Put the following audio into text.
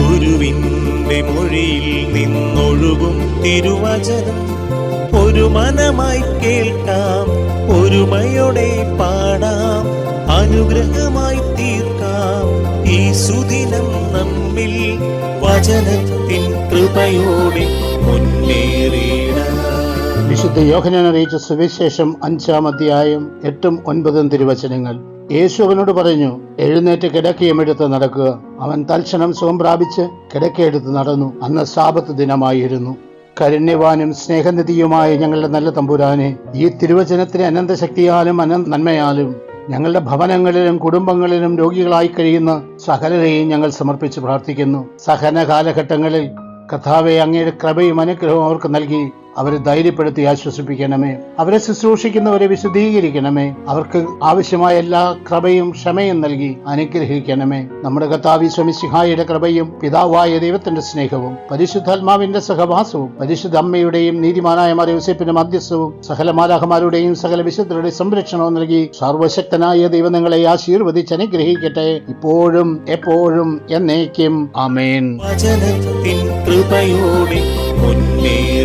ഗുരുവിന്റെ മൊഴിയിൽ നിന്നൊഴുകും തിരുവചനം. ഒരു മനമായി കേൾക്കാം ഒരുമയോടെ പാടാം അനുഗ്രഹമായി തീർക്കാം. ഈ സുദിനം നമ്മിൽ വചനത്തിൻ കൃപയോടെ മുന്നേറിയിടാം വിശുദ്ധ യോഹനൻ അറിയിച്ച സുവിശേഷം അഞ്ചാം അധ്യായം എട്ടും ഒൻപതും തിരുവചനങ്ങൾ. യേശു അവനോട് പറഞ്ഞു എഴുന്നേറ്റ് കിടക്കയുമെടുത്ത് നടക്കുക. അവൻ തൽക്ഷണം സുഖം പ്രാപിച്ച് കിടക്കയെടുത്ത് നടന്നു. അന്ന് സാപത്ത് ദിനമായിരുന്നു. കരുണ്യവാനും സ്നേഹനിധിയുമായ ഞങ്ങളുടെ നല്ല തമ്പുരാനെ ഈ തിരുവചനത്തിന് അനന്തശക്തിയാലും അനന്ത നന്മയാലും ഞങ്ങളുടെ ഭവനങ്ങളിലും കുടുംബങ്ങളിലും രോഗികളായി കഴിയുന്ന സകലരെയും ഞങ്ങൾ സമർപ്പിച്ച് പ്രാർത്ഥിക്കുന്നു. സഹന കാലഘട്ടങ്ങളിൽ കഥാവെ അങ്ങയുടെ കൃപയും അനുഗ്രഹവും അവർക്ക് നൽകി അവരെ ധൈര്യപ്പെടുത്തി ആശ്വസിപ്പിക്കണമേ. അവരെ ശുശ്രൂഷിക്കുന്നവരെ വിശദീകരിക്കണമേ. അവർക്ക് ആവശ്യമായ എല്ലാ കൃപയും ക്ഷമയും നൽകി അനുഗ്രഹിക്കണമേ. നമ്മുടെ കത്താവി സ്വമിസിഹായുടെ കൃപയും പിതാവായ ദൈവത്തിന്റെ സ്നേഹവും പരിശുദ്ധാത്മാവിന്റെ സഹവാസവും പരിശുദ്ധ അമ്മയുടെയും നീതിമാനായ മറിയൂസേപ്പിന്റെ മധ്യസ്ഥവും സകല മാലാഹമാരുടെയും സകല വിശുദ്ധരുടെ സംരക്ഷണവും നൽകി സർവശക്തനായ ദൈവം നിങ്ങളെ ആശീർവദിച്ച് അനുഗ്രഹിക്കട്ടെ. ഇപ്പോഴും എപ്പോഴും എന്നേക്കും. വചനത്തിൻ കൃപയോടെ മുന്നേറി